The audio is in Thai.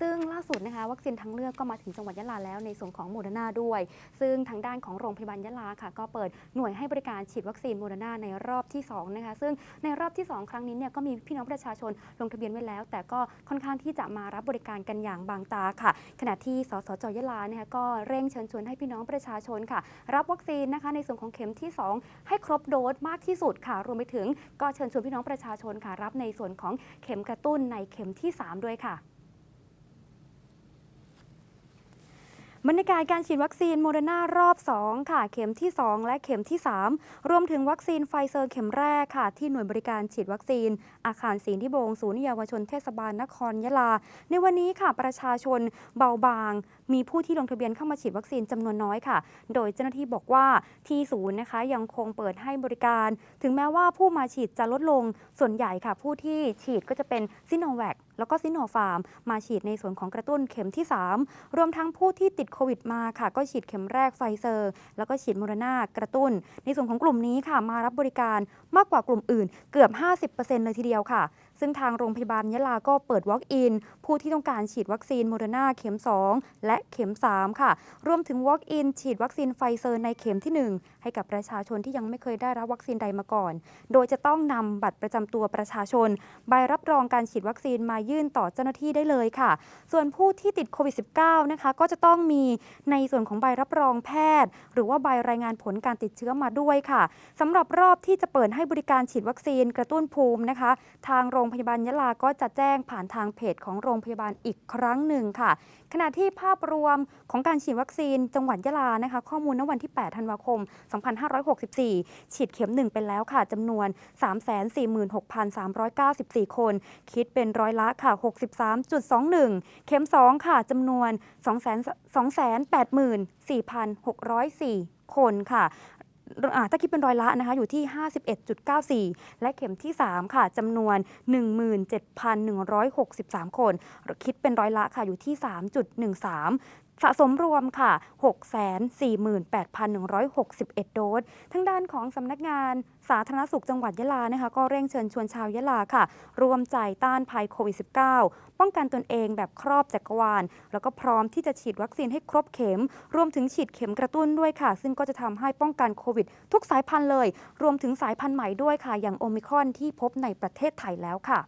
ซึ่งล่าสุดนะคะวัคซีนทางเลือกก็มาถึงจังหวัดยะลาแล้วในส่วนของโมเดอร์นาด้วย ซึ่งทางด้านของโรงพยาบาลยะลาค่ะ ก็เปิดหน่วยให้บริการฉีดวัคซีนโมเดอร์นาในรอบที่สองนะคะซึ่งในรอบที่สองครั้งนี้เนี่ยก็มีพี่น้องประชาชนลงทะเบียนไว้แล้ว แต่ก็ค่อนข้างที่จะมารับบริการกันอย่างบางตาค่ะ ขณะที่สสจยะลาเนี่ยก็เร่งเชิญชวนให้พี่น้องประชาชนค่ะ รับวัคซีนนะคะในส่วนของเข็มที่ 2 ให้ครบโดสมากที่สุดค่ะ รวมไปถึงก็เชิญชวนพี่น้องประชาชนค่ะรับในส่วนของเข็มกระตุ้นในเข็มที่ 3 ด้วยค่ะ บรรยากาศการฉีดวัคซีนโมเดอร์นารอบ 2 ค่ะ เข็มที่ 2 และเข็มที่ 3 รวมถึงวัคซีนไฟเซอร์เข็มแรกค่ะ ที่หน่วยบริการฉีดวัคซีน อาคารศรีนิบงศูนย์เยาวชนเทศบาลนครยะลา ในวันนี้ค่ะประชาชนเบาบาง มีผู้ที่ลงทะเบียนเข้ามาฉีดวัคซีนจำนวนน้อยค่ะ โดยเจ้าหน้าที่บอกว่าที่ศูนย์นะคะยังคงเปิดให้บริการ ถึงแม้ว่าผู้มาฉีดจะลดลงส่วนใหญ่ค่ะ ผู้ที่ฉีดก็จะเป็นซิโนแวค แล้วก็ซิโนฟาร์ม มาฉีดในส่วนของกระตุ้นเข็มที่ 3 รวมทั้งผู้ที่ติดโควิดมาค่ะก็ฉีดเข็มแรกไฟเซอร์ แล้วก็ฉีดโมเดอร์นากระตุ้น ในส่วนของกลุ่มนี้ค่ะมารับบริการมากกว่ากลุ่มอื่นเกือบ 50%เลยทีเดียวค่ะ ซึ่งทางโรงพยาบาลยะลาก็เปิด Walk-in ผู้ที่ต้องการฉีดวัคซีนโมเดอร์นาเข็ม 2 และเข็ม 3 ค่ะ รวมถึง Walk-in ฉีดวัคซีนไฟเซอร์ในเข็มที่ 1 ให้กับประชาชนที่ยังไม่เคยได้รับวัคซีนใดมาก่อน โดยจะต้องนำบัตรประจำตัวประชาชน ใบรับรองการฉีดวัคซีนมายื่นต่อเจ้าหน้าที่ได้เลยค่ะ ส่วนผู้ที่ติดโควิด -19 นะคะก็จะต้องมีในส่วนของใบรับรองแพทย์ หรือว่าใบรายงานผลการติดเชื้อมาด้วยค่ะสำหรับรอบที่จะเปิดให้บริการฉีดวัคซีนกระตุ้นภูมินะคะ ทางโรงงพยาบาลยะลาก็จะแจ้งผ่านทางเพจของโรงพยาบาลอีกครั้งหนึ่งค่ะ ขณะที่ภาพรวมของการฉีดวัคซีนจังหวัดยะลานะคะ ข้อมูลณวันที่ 8 ธันวาคม 2564 ฉีดเข็ม 1 ไปแล้วค่ะจำนวน 346,394 คน คิดเป็นร้อยละค่ะ 63.21 เข็ม 2 ค่ะจำนวน284,604 คนค่ะ ถ้าคิดเป็นร้อยละนะคะอยู่ที่ 51.94 และเข็มที่ 3 ค่ะจำนวน 17,163 คน คิดเป็นร้อยละค่ะอยู่ที่ 3.13สะสมรวมค่ะ 648,161 โดส ทั้งด้านของสำนักงานสาธารณสุขจังหวัดยะลานะคะ ก็เร่งเชิญชวนชาวยะลาค่ะ รวมใจต้านภัยโควิด -19 ป้องกันตนเองแบบครอบจักรวาล แล้วก็พร้อมที่จะฉีดวัคซีนให้ครบเข็ม รวมถึงฉีดเข็มกระตุ้นด้วยค่ะ ซึ่งก็จะทำให้ป้องกันโควิด ทุกสายพันธุ์เลย รวมถึงสายพันธุ์ใหม่ด้วยค่ะ อย่างโอมิครอนที่พบในประเทศไทยแล้วค่ะ